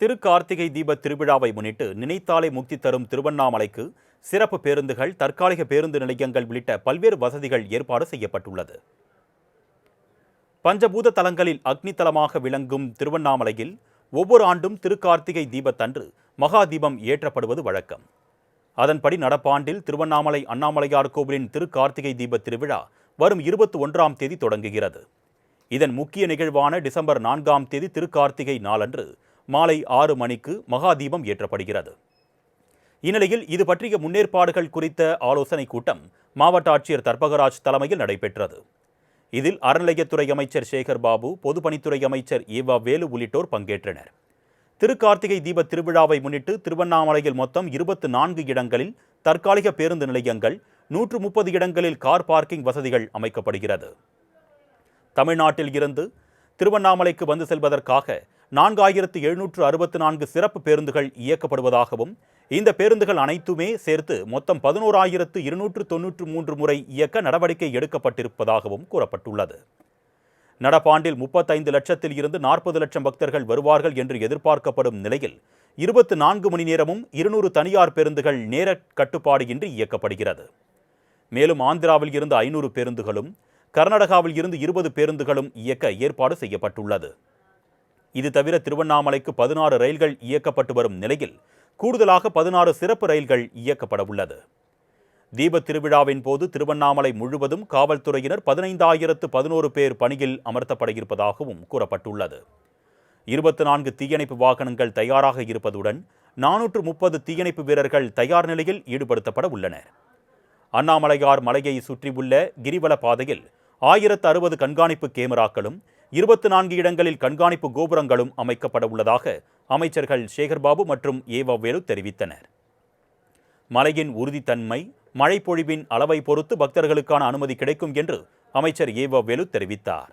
திருக்கார்த்திகை தீப திருவிழாவை முன்னிட்டு நினைத்தாலே முக்தி தரும் திருவண்ணாமலைக்கு சிறப்பு பேருந்துகள் தற்காலிக பேருந்து நிலையங்கள் உள்ளிட்ட பல்வேறு வசதிகள் ஏற்பாடு செய்யப்பட்டுள்ளது. பஞ்சபூத தலங்களில் அக்னி தலமாக விளங்கும் திருவண்ணாமலையில் ஒவ்வொரு ஆண்டும் திருக்கார்த்திகை தீபத்தன்று மகா தீபம் ஏற்றப்படுவது வழக்கம். அதன்படி நடப்பாண்டில் திருவண்ணாமலை அண்ணாமலையார் கோவிலின் திருக்கார்த்திகை தீப திருவிழா வரும் இருபத்தி ஒன்றாம் தேதி தொடங்குகிறது. இதன் முக்கிய நிகழ்வான டிசம்பர் நான்காம் தேதி திருக்கார்த்திகை நாளன்று மாலை ஆறு மணிக்கு மகா தீபம் ஏற்றப்படுகிறது. இந்நிலையில் இது பற்றிய முன்னேற்பாடுகள் குறித்த ஆலோசனைக் கூட்டம் மாவட்ட ஆட்சியர் தர்பகராஜ் தலைமையில் நடைபெற்றது. இதில் அறநிலையத்துறை அமைச்சர் சேகர் பாபு பொதுப்பணித்துறை அமைச்சர் ஈவா வேலு உள்ளிட்டோர் பங்கேற்றனர். திருக்கார்த்திகை தீப திருவிழாவை முன்னிட்டு திருவண்ணாமலையில் மொத்தம் இருபத்து நான்கு இடங்களில் தற்காலிக பேருந்து நிலையங்கள் நூற்று முப்பது இடங்களில் கார் பார்க்கிங் வசதிகள் அமைக்கப்படுகிறது. தமிழ்நாட்டில் இருந்து திருவண்ணாமலைக்கு வந்து செல்வதற்காக நான்காயிரத்து எழுநூற்று அறுபத்து நான்கு சிறப்பு பேருந்துகள் இயக்கப்படுவதாகவும் இந்த பேருந்துகள் அனைத்துமே சேர்த்து மொத்தம் பதினோராயிரத்து இருநூற்று தொன்னூற்று மூன்று முறை இயக்க நடவடிக்கை எடுக்கப்பட்டிருப்பதாகவும் கூறப்பட்டுள்ளது. நடப்பாண்டில் முப்பத்தைந்து லட்சத்தில் இருந்து நாற்பது லட்சம் பக்தர்கள் வருவார்கள் என்று எதிர்பார்க்கப்படும் நிலையில் இருபத்து நான்கு மணி நேரமும் இருநூறு தனியார் பேருந்துகள் நேர கட்டுப்பாடு இன்றி இயக்கப்படுகிறது. மேலும் ஆந்திராவில் இருந்து ஐநூறு பேருந்துகளும் கர்நாடகாவில் இருந்து இருபது பேருந்துகளும் இயக்க ஏற்பாடு செய்யப்பட்டுள்ளது. இது தவிர திருவண்ணாமலைக்கு பதினாறு ரயில்கள் இயக்கப்பட்டு வரும் நிலையில் கூடுதலாக பதினாறு சிறப்பு ரயில்கள் இயக்கப்பட உள்ளது. தீபத் திருவிழாவின் போது திருவண்ணாமலை முழுவதும் காவல்துறையினர் பதினைந்தாயிரத்து பதினோரு பேர் பணியில் அமர்த்தப்பட இருப்பதாகவும் கூறப்பட்டுள்ளது. இருபத்தி நான்கு தீயணைப்பு வாகனங்கள் தயாராக இருப்பதுடன் நானூற்று முப்பது தீயணைப்பு வீரர்கள் தயார் நிலையில் ஈடுபடுத்தப்பட உள்ளனர். அண்ணாமலையார் மலையை சுற்றியுள்ள கிரிவல பாதையில் ஆயிரத்து அறுபது கண்காணிப்பு கேமராக்களும் இருபத்தி நான்கு இடங்களில் கண்காணிப்பு கோபுரங்களும் அமைக்கப்பட உள்ளதாக அமைச்சர்கள் சேகர்பாபு மற்றும் ஏவவேலு தெரிவித்தனர். மலையின் உறுதித்தன்மை மழைப்பொழிவின் அளவை பொறுத்து பக்தர்களுக்கான அனுமதி கிடைக்கும் என்று அமைச்சர் ஏவா தெரிவித்தார்.